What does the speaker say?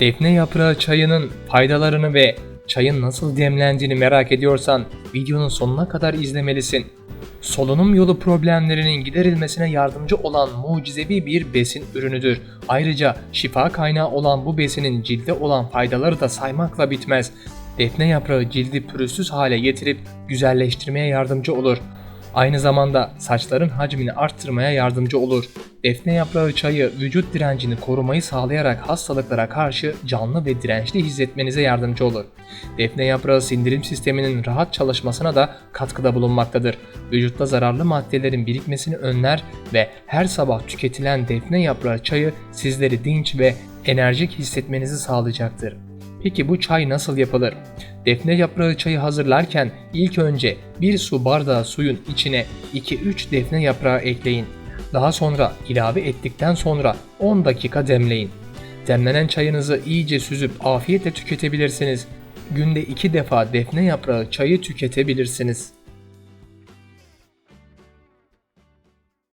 Defne yaprağı çayının faydalarını ve çayın nasıl demlendiğini merak ediyorsan videonun sonuna kadar izlemelisin. Solunum yolu problemlerinin giderilmesine yardımcı olan mucizevi bir besin ürünüdür. Ayrıca şifa kaynağı olan bu besinin cilde olan faydaları da saymakla bitmez. Defne yaprağı cildi pürüzsüz hale getirip güzelleştirmeye yardımcı olur. Aynı zamanda saçların hacmini arttırmaya yardımcı olur. Defne yaprağı çayı vücut direncini korumayı sağlayarak hastalıklara karşı canlı ve dirençli hissetmenize yardımcı olur. Defne yaprağı sindirim sisteminin rahat çalışmasına da katkıda bulunmaktadır. Vücutta zararlı maddelerin birikmesini önler ve her sabah tüketilen defne yaprağı çayı sizleri dinç ve enerjik hissetmenizi sağlayacaktır. Peki bu çay nasıl yapılır? Defne yaprağı çayı hazırlarken ilk önce bir su bardağı suyun içine 2-3 defne yaprağı ekleyin. Daha sonra ilave ettikten sonra 10 dakika demleyin. Demlenen çayınızı iyice süzüp afiyetle tüketebilirsiniz. Günde 2 defa defne yaprağı çayı tüketebilirsiniz.